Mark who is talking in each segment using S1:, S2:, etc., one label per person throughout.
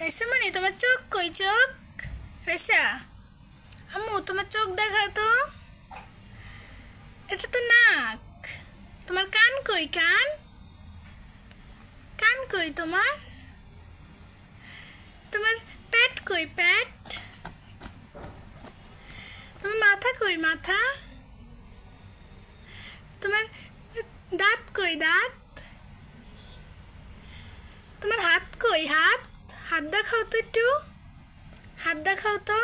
S1: Racer মানে তোমার চোখ কই? চোখ? রেসা আম্মু, তোমার চোখ দেখা তো? এটা তো নাক। তোমার কান কই? কান? কান কই তোমার? তোমার পেট কই? পেট তোমার মাথা কই? মাথা? তোমার দাঁত কই? দাঁত? তোমার হাত কই? হাত? হাত দেখাও তো একটু। হাত দেখাও তো।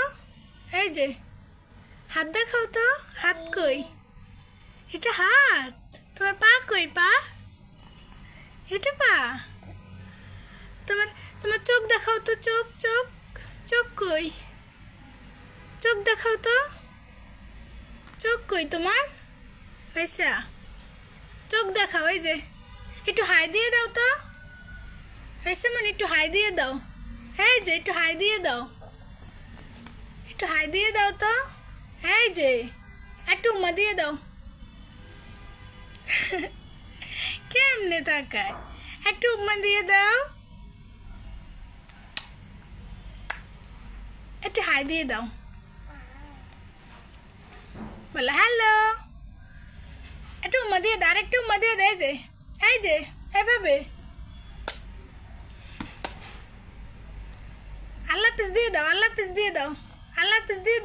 S1: এই যে। হাত দেখাও তো। হাত কই? এটা হাত। তোমার পা কই, পা? এটা পা। তোমার তোমার চোখ দেখাও তো, চোখ চোখ। চোখ কই? চোখ দেখাও তো। চোখ কই তোমার? হয়েছে চোখ দেখাও, এই যে। একটু হাই দিয়ে দাও তো। হয়েছে মানে একটু হাই দিয়ে দাও। এই যে, একটু হাই দিয়ে দাও। একটু হাই দিয়ে দাও তো। এই যে, একটু উমা দিয়ে দাও। কেমনে তাকায়? একটু উম্মা দিয়ে দাও। একটু হাই দিয়ে দাও। বলো, হ্যালো। একটু উম্মা দিয়ে দাও, আরেকটু উম্মা দিয়ে এই যে এই যে, এভাবে। আল্লাহ পিস দিয়ে দাও আল্লাহ পিস দিয়ে দাও আল্লাহ পিস দিয়ে